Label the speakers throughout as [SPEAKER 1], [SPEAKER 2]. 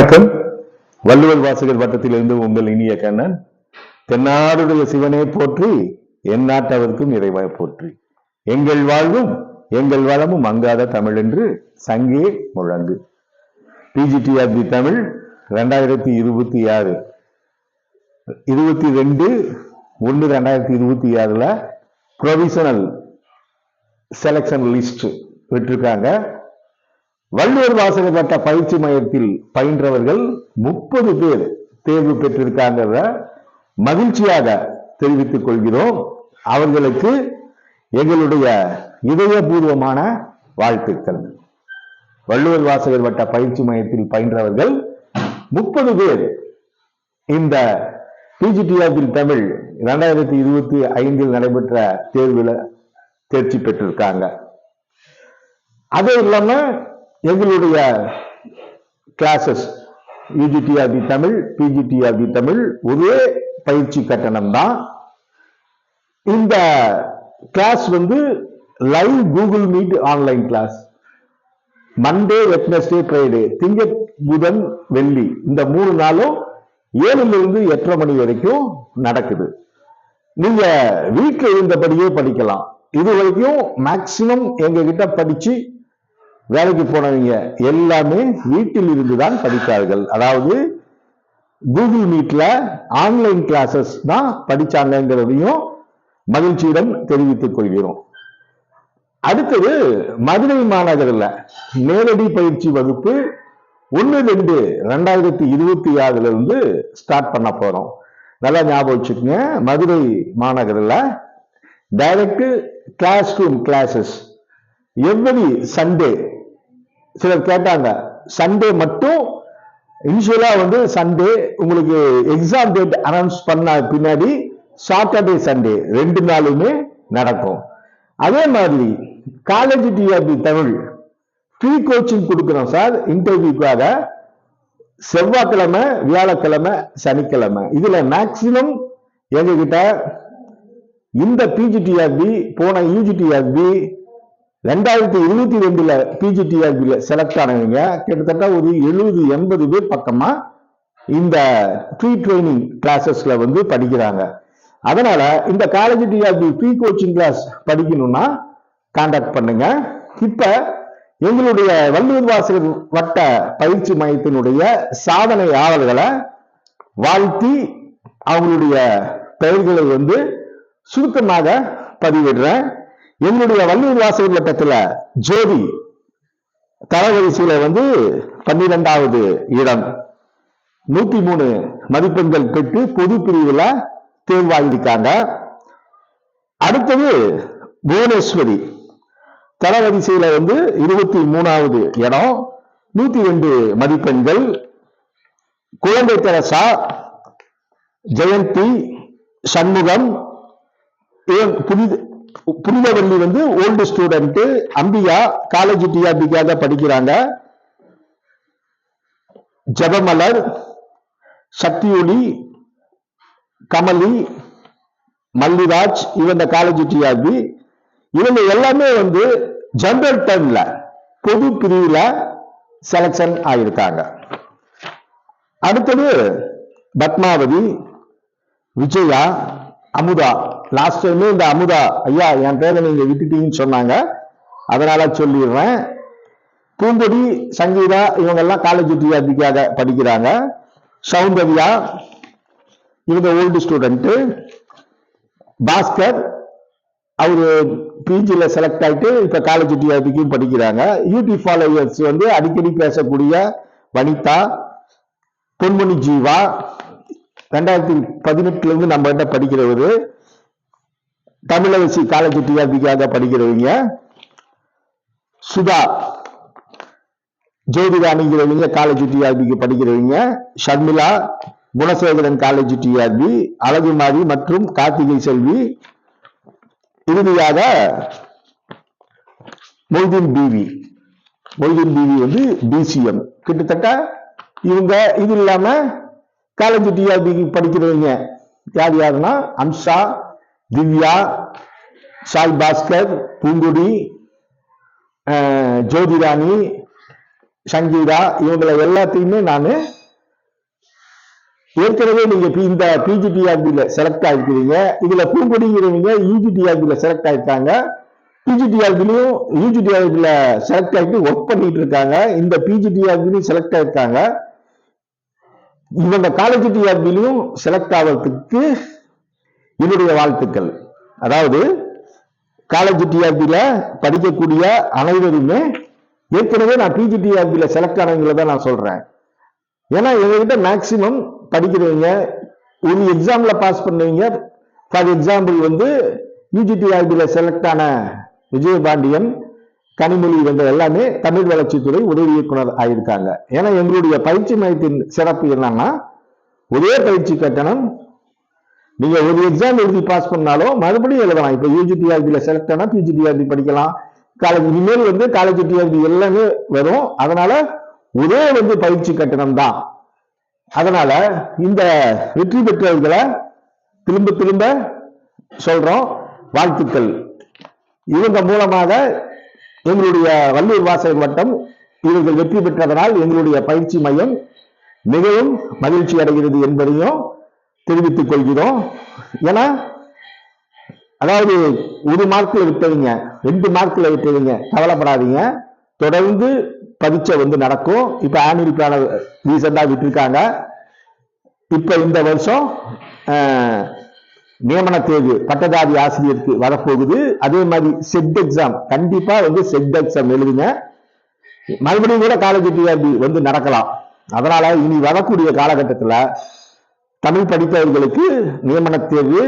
[SPEAKER 1] வணக்கம். வள்ளுவர் வாசகர் வட்டத்திலிருந்து உங்கள் இனிய கண்ணன் தென்னாடுடைய சிவனே போற்றி என் நாட்டவர்க்கும் இறைவாய் போற்றி. எங்கள் வாழ்வும் எங்கள் வளமும் அங்காத தமிழ் என்று சங்கே முழங்கு. பிஜிடி பிஜிடிஆர்பி தமிழ் ரெண்டாயிரத்தி இருபத்தி ஆறு. இருபத்தி ரெண்டு ஒன்று ரெண்டாயிரத்தி இருபத்தி ஆறுல ப்ரொவிஷனல் செலெக்ஷன் லிஸ்ட் விட்டுருக்காங்க. வள்ளுவர் வாசகர் பட்ட பயிற்சி மையத்தில் பயின்றவர்கள் முப்பது பேர் தேர்வு பெற்றிருக்காங்கிறத மகிழ்ச்சியாக தெரிவித்துக் கொள்கிறோம். அவர்களுக்கு எங்களுடைய இதயபூர்வமான வாழ்த்துக்கள். வள்ளுவர் வாசகர் வட்ட பயிற்சி மையத்தில் பயின்றவர்கள் முப்பது பேர் இந்த பிஜிடிஆர்பில் தமிழ் இரண்டாயிரத்தி இருபத்தி ஐந்தில் நடைபெற்ற தேர்வில் தேர்ச்சி பெற்றிருக்காங்க. அது இல்லாம எங்களுடைய classes UGTRB Tamil PGTRB Tamil ஒரே பயிற்சி கட்டணம் தான் இந்த கிளாஸ் வந்து live Google Meet online class Monday Wednesday Friday திங்க புதன் வெள்ளி இந்த மூணு நாளும் ஏழுல இருந்து எட்டரை மணி வரைக்கும் நடக்குது. நீங்க வீட்டில் இருந்தபடியே படிக்கலாம். இது வரைக்கும் மேக்சிமம் எங்க கிட்ட படிச்சு வேலைக்கு போனவங்க எல்லாமே வீட்டில் இருந்து தான் படித்தார்கள். அதாவது கூகுள் மீட்ல ஆன்லைன் கிளாஸஸ் தான் படிச்சாங்கிறதையும் மகிழ்ச்சியுடன் தெரிவித்துக் கொள்கிறோம். அடுத்தது மதுரை மாநகரில் நேரடி பயிற்சி வகுப்பு ஒன்று ரெண்டு ரெண்டாயிரத்தி இருபத்தி ஆறுல இருந்து ஸ்டார்ட் பண்ண போறோம். நல்லா ஞாபகம் வச்சுக்கோங்க. மதுரை மாநகரில் direct class room classes every Sunday சிலர் கேட்டாங்க சண்டே மட்டும்? யூஸ்வலா வந்து சண்டே உங்களுக்கு எக்ஸாம் டேட் அனௌன்ஸ் பண்ண பின்னாடி சாட்டர்டே சண்டே ரெண்டு நாளுமே நடக்கும். அதே மாதிரி college TRB Tamil free coaching கொடுக்குறோம் சார் இன்டர்வியூக்காக செவ்வாய்க்கிழமை வியாழக்கிழமை சனிக்கிழமை. இதுல மேக்சிமம் எங்ககிட்ட இந்த பிஜிடிஆர்பி போன யூஜிடிஆர்பி ரெண்டாயிரத்தி இருபத்தி ரெண்டுல பிஜிடிஆர்பியில் செலக்ட் ஆனவங்க கிட்டத்தட்ட ஒரு எழுபது எண்பது பேர் பக்கமா இந்த ப்ரீ ட்ரைனிங் கிளாஸஸ்ல வந்து படிக்கிறாங்க. அதனால இந்த college TRB free coaching class படிக்கணும்னா காண்டாக்ட் பண்ணுங்க. இப்ப எங்களுடைய வள்ளுவர் வாசகர் வட்ட பயிற்சி மையத்தினுடைய சாதனையாளர்களை வாழ்த்தி அவங்களுடைய பெயர்களை வந்து சுருக்கமாக பதிவிடுறேன். எங்களுடைய வள்ளியூர் வாசகர் வட்டத்துல ஜோதி தரவரிசையில வந்து பன்னிரெண்டாவது இடம். நூத்தி மூணு மதிப்பெண்கள் பெற்று பொது பிரிவுல தேர்வாகியிருக்காங்க அடுத்தது புவனேஸ்வரி. தரவரிசையில வந்து இருபத்தி மூணாவது இடம். நூத்தி ரெண்டு மதிப்பெண்கள். குழந்தை தெரசா ஜெயந்தி சண்முகம் புதிது புனிதவள்ளி வந்து ஓல்டு ஸ்டூடெண்ட் அம்பிகா காலேஜ் டிஆர்பிக்காக படிக்கிறாங்க. ஜபமலர் சக்தியொலி கமலி மல்லிராஜ் இவங்க காலேஜ் டிஆர்பி இவங்க எல்லாமே வந்து ஜெனரல் டர்ம்ல பொது பிரிவுல செலக்ஷன் ஆயிருக்காங்க. அடுத்தது பத்மாவதி விஜயா அமுதா. லாஸ்ட் டைமே இந்த அமுதா ஐயா என் பேரை நீங்க விட்டுட்டீங்கன்னு சொன்னாங்க. அதனால சொல்லிடுறேன். பூங்கொடி சங்கீதா இவங்கெல்லாம் காலேஜ் டிஆர்பிக்காக படிக்கிறாங்க. சௌந்தர்யா இவங்க ஓல்டு ஸ்டூடெண்ட்டு பாஸ்கர் அவரு பிஜியில் செலக்ட் ஆகிட்டு இப்போ காலேஜ் டிஆர்பிக்கும் படிக்கிறாங்க. யூடி ஃபாலோவர்ஸ் வந்து அடிக்கடி பேசக்கூடிய வனிதா பொன்மணி ஜீவா ரெண்டாயிரத்தி பதினெட்டுலேருந்து நம்ம கிட்ட தமிழரசி காலேஜ் டிஆர்பிக்காக படிக்கிறவங்க சுதா ஜோதிராணிங்கிறவங்க காலேஜ் டிஆர்பிக்கு படிக்கிறவங்க ஷர்மிளா குணசேகரன் காலேஜ் டிஆர்பி அழகுமாரி மற்றும் கார்த்திகை செல்வி இறுதியாக மொய்தீன் பிவி. மொய்தீன் பிவி வந்து பிசிஎம் கிட்டத்தட்ட இவங்க இது இல்லாம காலேஜ் டிஆர்பிக்கு படிக்கிறவங்க யார் யாருன்னா அம்சா திவ்யா சாய் பாஸ்கர் பூங்குடி ஜோதிராணி சங்கீதா இவங்களை எல்லாத்தையுமே நான் ஏற்கனவே நீங்க பி- இந்த பிஜிடிஆர்பியில செலக்ட் ஆகிருக்கிறீங்க இதுல பூங்குடிங்கிறவங்க யூஜிடிஆர்பியில செலக்ட் ஆயிருக்காங்க. பிஜிடிஆர்பிலையும் யூஜிடிஆர்பியில செலக்ட் ஆகிட்டு ஒர்க் பண்ணிட்டு இருக்காங்க. இந்த பிஜிடிஆர்பிலையும் செலக்ட் ஆயிருக்காங்க. இவங்க காலேஜ் டிஆர்பிலையும் செலக்ட் ஆகிறதுக்கு என்னுடைய வாழ்த்துக்கள். அதாவது காலேஜ் டிஆர்பியில் படிக்கக்கூடிய அனைவருமே ஏற்கனவே நான் பிஜிடிஆர்பில செலக்ட் ஆனவங்களை தான் நான் சொல்கிறேன் ஏன்னா எங்ககிட்ட மேக்சிமம் படிக்கிறவங்க ஒரு எக்ஸாமில் பாஸ் பண்ணவங்க ஃபார் எக்ஸாம்பிள் வந்து யூஜிடிஆர்பில செலக்ட் ஆன விஜயபாண்டியன் கனிமொழி இவங்க எல்லாமே தமிழ் வளர்ச்சித்துறை உதவி இயக்குனர் ஆயிருக்காங்க. ஏன்னா எங்களுடைய பயிற்சி மையத்தின் சிறப்பு என்னன்னா ஒரே பயிற்சி கட்டணம் நீங்க ஒரு எக்ஸாம் எழுதி பாஸ் பண்ணாலும் மறுபடியும் எழுதலாம். இப்போ யூஜி டிஆர்பியில் செலக்ட் ஆனா பிஜிடிஆர்பி படிக்கலாம். காலேஜ் இனிமேல் வந்து காலேஜ் டிஆர்பி எல்லாமே வரும். அதனால ஒரே வந்து பயிற்சி கட்டணம் தான். அதனால இந்த வெற்றி பெற்றவர்களை திரும்ப திரும்ப சொல்றோம். வாழ்த்துக்கள். இவங்க மூலமாக எங்களுடைய வள்ளூர் வாசகர் வட்டம் இவர்கள் வெற்றி பெற்றதனால் எங்களுடைய பயிற்சி மையம் மிகவும் மகிழ்ச்சி அடைகிறது என்பதையும் தெரிவித்துக் கொள்கிறோம். ஏன்னா அதாவது ஒரு மார்க்ல விட்டவங்க ரெண்டு மார்க்ல விட்டவங்க கவலைப்படாதீங்க. தொடர்ந்து பரீட்சை வந்து நடக்கும். இப்ப ஆனுவல் பிளான ரீசெண்டா விட்டுருக்காங்க. இப்ப இந்த வருஷம் நியமன தேர்வு பட்டதாரி ஆசிரியருக்கு வரப்போகுது. அதே மாதிரி செட் எக்ஸாம் கண்டிப்பா வந்து செட் எக்ஸாம் எழுதுங்க. மறுபடியும் கூட காலேஜ் டிஆர்பி வந்து நடக்கலாம். அதனால இனி வரக்கூடிய காலகட்டத்துல தமிழ் படித்தவர்களுக்கு நியமன தேர்வு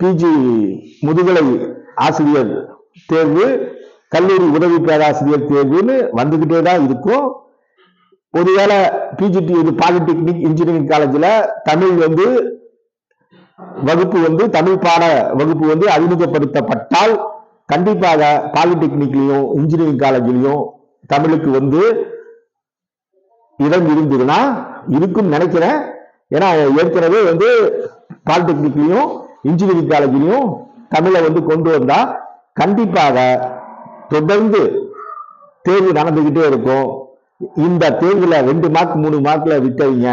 [SPEAKER 1] பிஜி முதுகலை ஆசிரியர் தேர்வு கல்லூரி உதவி பேராசிரியர் தேர்வுன்னு வந்துகிட்டே தான் இருக்கும். ஒருவேளை பிஜிடி இது பாலிடெக்னிக் இன்ஜினியரிங் காலேஜில் தமிழ் வந்து வகுப்பு வந்து தமிழ் பாட வகுப்பு வந்து அறிமுகப்படுத்தப்பட்டால் கண்டிப்பாக பாலிடெக்னிக்லையும் இன்ஜினியரிங் காலேஜ்லயும் தமிழுக்கு வந்து இடம் இருந்ததுன்னா இருக்கும் நினைக்கிறேன். ஏன்னா ஏற்கனவே வந்து பாலிடெக்னிக்லையும் இன்ஜினியரிங் காலேஜ்லையும் தமிழை வந்து கொண்டு வந்தா கண்டிப்பாக தொடர்ந்து தேர்வு நடந்துக்கிட்டே இருக்கும். இந்த தேர்வில் ரெண்டு மார்க் மூணு மார்க்ல விட்டவங்க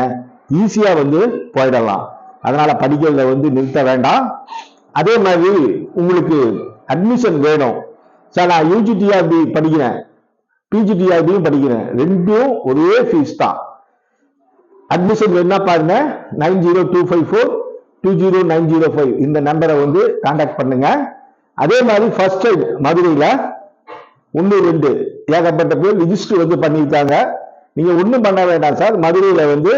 [SPEAKER 1] ஈஸியா வந்து போயிடலாம். அதனால படிக்கிறத வந்து நிறுத்த வேண்டாம். அதே மாதிரி உங்களுக்கு அட்மிஷன் வேணும். சார் நான் யூஜிடிஆர்பி படிக்கிறேன். பிஜிடிஆர்பியும் படிக்கிறேன். ரெண்டும் ஒரே ஃபீஸ் தான். அட்மிஷன் வேணா பாருங்க? Nine zero two five four two zero nine zero five இந்த நம்பரை வந்து கான்டாக்ட் பண்ணுங்க. அதே மாதிரி ஃபர்ஸ்ட் டைம் மதுரையில் ஒன்று ரெண்டு. ஏகப்பட்ட பேர் ரிஜிஸ்டர் வந்து பண்ணியிருக்காங்க. நீங்கள் ஒன்றும் பண்ண வேண்டாம் சார் மதுரையில் வந்து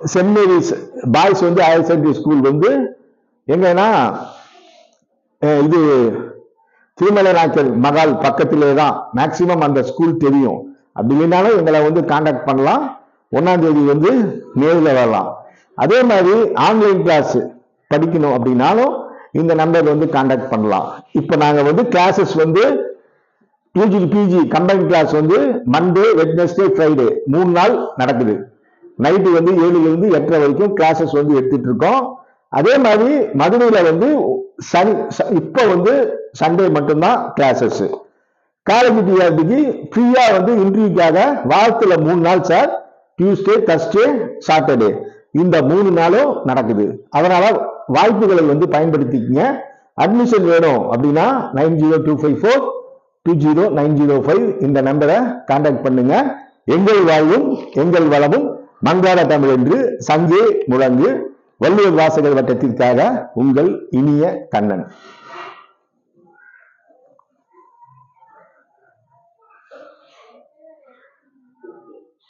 [SPEAKER 1] சென்ட் மேரிஸ் பாய்ஸ் வந்து ஹையர் செகண்டரி ஸ்கூல் வந்து எங்கன்னா இது திருமலை நாயக்கர் மகால் பக்கத்திலே தான் மேக்சிமம் அந்த ஸ்கூல் தெரியும். அப்படி இல்லைனாலும் எங்களை வந்து காண்டாக்ட் பண்ணலாம். ஒன்னாம் தேதி வந்து நேரில் வரலாம். அதே மாதிரி ஆன்லைன் கிளாஸ் படிக்கணும் அப்படின்னாலும் இந்த நம்பர் வந்து காண்டாக்ட் பண்ணலாம். இப்போ நாங்கள் வந்து கிளாஸஸ் வந்து யூஜி பிஜி கம்பைன் கிளாஸ் வந்து மண்டே வெட்னஸ்டே ஃப்ரைடே மூணு நாள் நடக்குது. நைட்டு வந்து ஏழுலேருந்து எட்டரை வரைக்கும் கிளாஸஸ் வந்து எடுத்துட்டு இருக்கோம். அதே மாதிரி மதுரையில் வந்து சனி ச- இப்போ வந்து சண்டே மட்டும்தான் கிளாஸஸ் காலேஜ் டிஆர்பிக்கு ஃப்ரீயாக வந்து இன்டர்வியூக்காக வாரத்தில் மூணு நாள் சார் டியூஸ்டே தர்ஸ்டே சாட்டர்டே இந்த மூணு நாளும் நடக்குது. அதனால வாய்ப்புகளை வந்து பயன்படுத்திக்கங்க. அட்மிஷன் வேணும் அப்படின்னா nine zero two five four two zero nine zero five இந்த நம்பரை கான்டாக்ட் பண்ணுங்க. எங்கள் வாழ்வும் எங்கள் வளமும் மங்காள தமிழ் என்று சங்கே முழங்கு வள்ளுவர் வாசகர் வட்டத்திற்காக உங்கள் இனிய கண்ணன்.